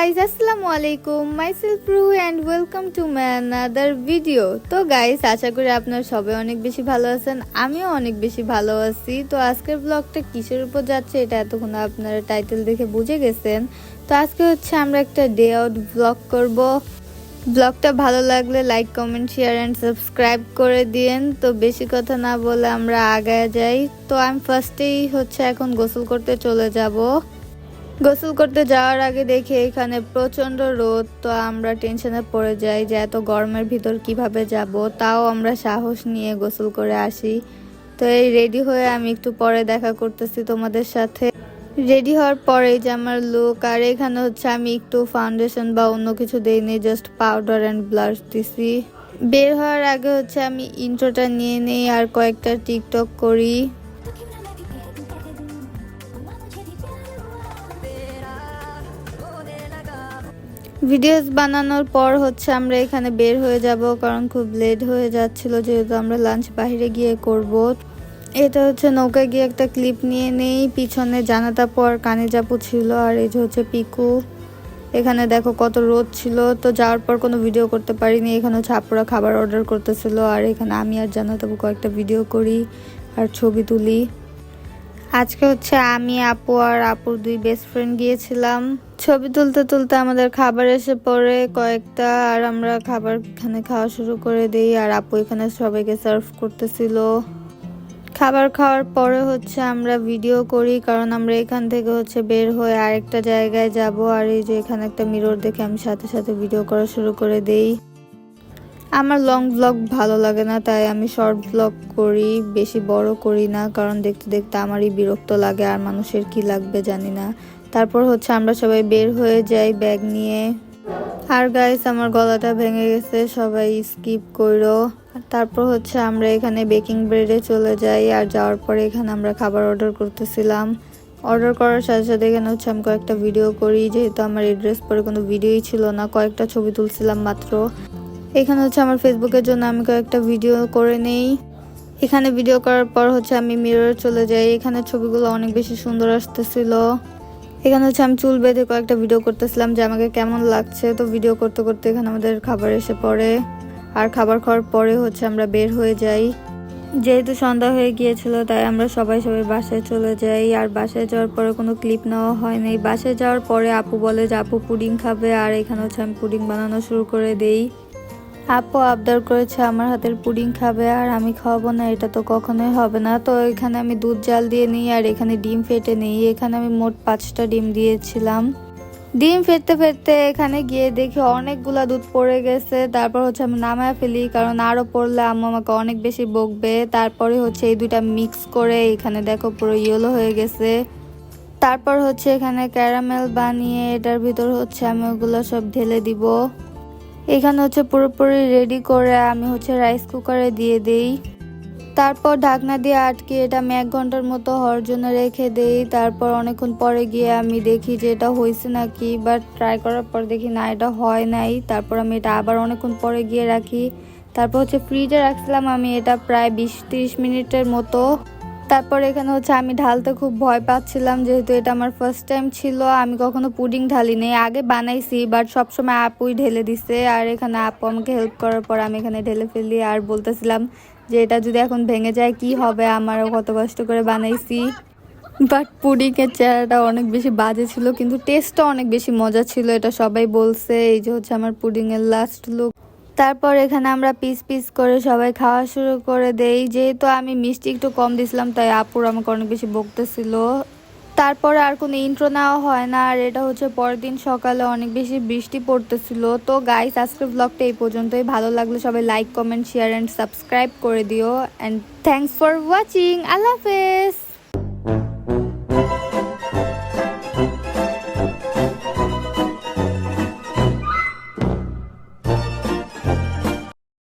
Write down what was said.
Guys আসসালামু আলাইকুম myself রু and welcome to my another video তো গাইজ আশা করি আপনারা সবাই অনেক বেশি ভালো আছেন, আমিও অনেক বেশি ভালো আছি। তো আজকের ব্লগটা কিসের উপর যাচ্ছে এটা এতক্ষণ আপনারা টাইটেল দেখে বুঝে গেছেন। তো আজকে হচ্ছে আমরা একটা ডে আউট ব্লগ করব। ব্লগটা ভালো লাগলে like comment share and subscribe করে দিয়েন। তো বেশি কথা না বলে আমরা আগায় যাই। তো আমি ফার্স্টেই হচ্ছে এখন গোসল করতে চলে যাব। গোসল করতে যাওয়ার আগে দেখি এখানে প্রচণ্ড রোদ, তো আমরা টেনশনে পড়ে যাই যে এত গরমের ভিতর কীভাবে যাব, তাও আমরা সাহস নিয়ে গোসল করে আসি। তো এই রেডি হয়ে আমি একটু পরে দেখা করতেছি তোমাদের সাথে। রেডি হওয়ার পরেই যে আমার লুক আর এখানে হচ্ছে আমি একটু ফাউন্ডেশন বা অন্য কিছু দেইনি জাস্ট পাউডার অ্যান্ড ব্লাশ দিছি। বের হওয়ার আগে হচ্ছে আমি ইন্ট্রোটা নিয়ে নেই, আর কয়েকটা টিকটক করি। ভিডিওস বানানোর পর হচ্ছে আমরা এখানে বের হয়ে যাব, কারণ খুব লেট হয়ে যাচ্ছিল, যেহেতু আমরা লাঞ্চ বাইরে গিয়ে করব। এটা হচ্ছে নৌকায় গিয়ে একটা ক্লিপ নিয়ে নেই, পিছনে জানাতা পর কানে জাপু ছিল আর এই যে হচ্ছে পিকু। এখানে দেখো কত রোদ ছিল, তো যাওয়ার পর কোনো ভিডিও করতে পারিনি, এখানে আপুরা খাবার অর্ডার করতেছিল, আর এখানে আমি আর জানাতাবু কয়েকটা ভিডিও করি আর ছবি তুলি। আজকে হচ্ছে আমি, আপু আর আপুর দুই বেস্ট ফ্রেন্ড গিয়েছিলাম। ছবি তুলতে তুলতে আমাদের খাবার এসে পড়ে কয়েকটা, আর আমরা খাবার এখানে খাওয়া শুরু করে দিই, আর আপু এখানে সবাইকে সার্ভ করতেছিল। খাবার খাওয়ার পরে হচ্ছে আমরা ভিডিও করি, কারণ আমরা এখান থেকে হচ্ছে বের হয়ে আরেকটা জায়গায় যাব, আর এই যে এখানে একটা মিরর দেখে আমি সাথে সাথে ভিডিও করা শুরু করে দেই। আমার লং ব্লগ ভালো লাগে না, তাই আমি শর্ট ব্লগ করি, বেশি বড় করি না, কারণ দেখতে দেখতে আমারই বিরক্ত লাগে, আর মানুষের কি লাগবে জানি না। তারপর হচ্ছে আমরা সবাই বের হয়ে যাই ব্যাগ নিয়ে। আর গাইস আমার গলাটা ভেঙে গেছে, সবাই স্কিপ করো তারপর হচ্ছে আমরা এখানে বেকিং ব্রেডে চলে যাই, আর যাওয়ার পরে এখানে আমরা খাবার অর্ডার করতেছিলাম। অর্ডার করার সাথে সাথে এখানে হচ্ছে আমি কয়েকটা ভিডিও করি, যেহেতু আমার এড্রেস পরে কোনো ভিডিওই ছিল না, কয়েকটা ছবি তুলছিলাম মাত্র। এখানে হচ্ছে আমার ফেসবুকের জন্য আমি কয়েকটা ভিডিও করে নেই। এখানে ভিডিও করার পর হচ্ছে আমি মিররে চলে যাই। এখানে ছবিগুলো অনেক বেশি সুন্দর আসতেছিল। এখানে হচ্ছে আমি চুল বেঁধে কয়েকটা ভিডিও করতেছিলাম যে আমাকে কেমন লাগছে। তো ভিডিও করতে করতে এখানে আমাদের খাবার এসে পড়ে। আর খাবার খাওয়ার পরে হচ্ছে আমরা বের হয়ে যাই। যেহেতু সন্ধ্যা হয়ে গিয়েছিল, তাই আমরা সবাই সবাই বাসায় চলে যাই। আর বাসায় যাওয়ার পরে কোনো ক্লিপ নেওয়া হয় নাই বাসায় যাওয়ার পরে আপু বলে যে, আপু পুডিং খাবে। আর এখানে হচ্ছে আমি পুডিং বানানো শুরু করে দেই। আপু আবদার করেছে আমার হাতের পুডিং খাবে আর আমি খাওয়াবো না, এটা তো কখনোই হবে না। তো এখানে আমি দুধ জাল দিয়ে নিই আর এখানে ডিম ফেটে নিই। এখানে আমি মোট পাঁচটা ডিম দিয়েছিলাম। ডিম ফেটতে ফেটতে এখানে গিয়ে দেখি অনেকগুলা দুধ পড়ে গেছে। তারপর হচ্ছে আমি নামায় ফেলি, কারণ আরও পড়লে আম্মু আমাকে অনেক বেশি বকবে। তারপরে হচ্ছে এই দুইটা মিক্স করে এখানে দেখো পুরো ইয়েলো হয়ে গেছে। তারপর হচ্ছে এখানে ক্যারামেল বানিয়ে এটার ভিতর হচ্ছে আমি ওগুলো সব ঢেলে দিব। এখানে হচ্ছে পুরোপুরি রেডি করে আমি হচ্ছে রাইস কুকারে দিয়ে দেই। তারপর ঢাকনা দিয়ে আটকে এটা আমি এক ঘণ্টার মতো হওয়ার জন্য রেখে দেই। তারপর অনেকক্ষণ পরে গিয়ে আমি দেখি যে এটা হয়েছে নাকি বাট ট্রাই করার পর দেখি না, এটা হয় নাই। তারপর আমি এটা আবার অনেকক্ষণ পরে গিয়ে রাখি। তারপর হচ্ছে ফ্রিজে রাখছিলাম আমি এটা প্রায় বিশ তিরিশ মিনিটের মতো। তারপর এখানে হচ্ছে আমি ঢালতে খুব ভয় পাচ্ছিলাম, যেহেতু এটা আমার ফার্স্ট টাইম ছিল। আমি কখনো পুডিং ঢালি ঢালিনি। আগে বানাইছি বাট সবসময় আপুই ঢেলে দিছে। আর এখানে আপু আমাকে হেল্প করার পর আমি এখানে ঢেলে ফেলি। আর বলতেছিলাম যে এটা যদি এখন ভেঙে যায়, কি হবে? আমারও কত কষ্ট করে বানাইছি। বাট পুডিংয়ের চেহারাটা অনেক বেশি বাজে ছিল, কিন্তু টেস্টটা অনেক বেশি মজা ছিল, এটা সবাই বলছে। এই যে হচ্ছে আমার পুডিংয়ের লাস্ট লুক তারপর এখানে আমরা পিস পিস করে সবাই খাওয়া শুরু করে দেই। যেহেতু আমি মিষ্টি একটু কম দিছিলাম, তাই আপুর আমাকে অনেক বেশি বকতেছিল। তারপরে আর কোনো ইন্ট্রো নেওয়া হয় না, আর এটা হচ্ছে পরের দিন সকালে অনেক বেশি বৃষ্টি পড়তেছিল। তো গাইস আজকের ব্লগটা এই পর্যন্তই। ভালো লাগলে সবাই like comment share and subscribe করে দিও। অ্যান্ড থ্যাংকস ফর ওয়াচিং আল্লাহ হাফেজ।